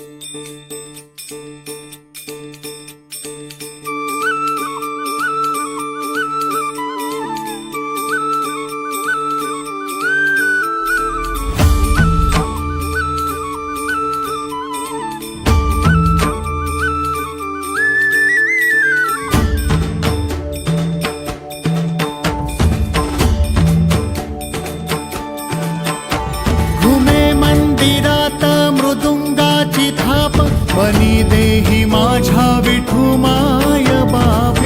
Música माझ्या बाप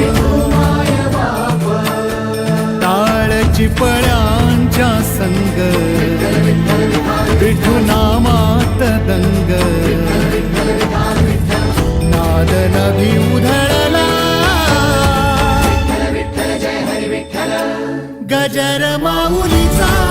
टाळची पळ्यांच्या संग. विठू नामात दंग. नाद नभी उधळला. गजर माऊलीचा.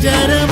जरम